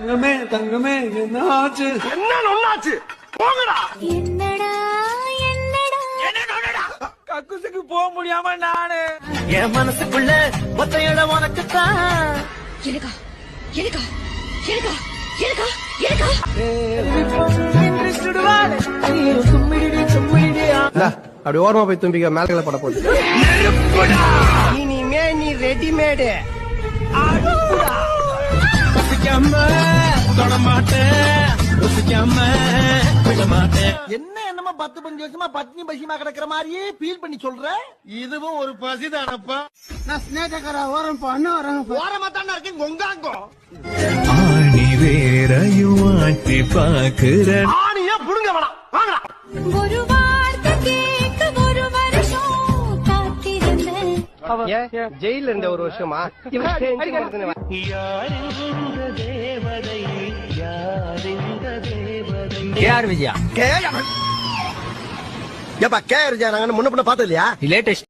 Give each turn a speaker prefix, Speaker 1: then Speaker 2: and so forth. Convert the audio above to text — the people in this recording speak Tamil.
Speaker 1: தங்கமே தங்கமே என்ன ஆச்சு
Speaker 2: என்ன ஒண்ணாச்சு போங்கடா.
Speaker 3: என்னடா என்னடா?
Speaker 1: கக்குசுக்கு போக முடியாம நானு.
Speaker 2: என் மனசுக்குள்ள ஒத்த இடம் உனக்குத்தான்
Speaker 3: எனக்கா எனக்கா எனக்கா எனக்கா எனக்கா
Speaker 4: அப்படி ஓரமா போய் தும்பிக்க மேல பட போகுது.
Speaker 2: இனிமே நீ ரெடிமேடு. என்ன என்னமோ பத்து பஞ்சு வருஷமா பத்னி பசிமா கிடக்குற மாதிரியே ஃபீல் பண்ணி சொல்ற? இதுவும் ஒரு பசிதானப்பா. நான் ஸ்னேகரா ஓரம் பண்ண வரேன் ஓரமா தானே இருக்கேன் கொங்காங்கோ.
Speaker 5: ஆணி வேறையும் ஆட்டி பாக்குற
Speaker 2: ஆணியா புடுங்க வேணாம் வாங்கடா.
Speaker 3: ஒரு வார்த்தை கேட்க ஒரு வருஷம் காத்திருந்தேன்
Speaker 4: ஏன் ஜெயில இருந்த ஒரு வருஷமா? இவன்
Speaker 1: கேஆர் விஜயா.
Speaker 2: ஏப்பா கே இருஜா நாங்க முன்ன பின்ன பார்த்தது இல்லையா
Speaker 1: லேட்டஸ்ட்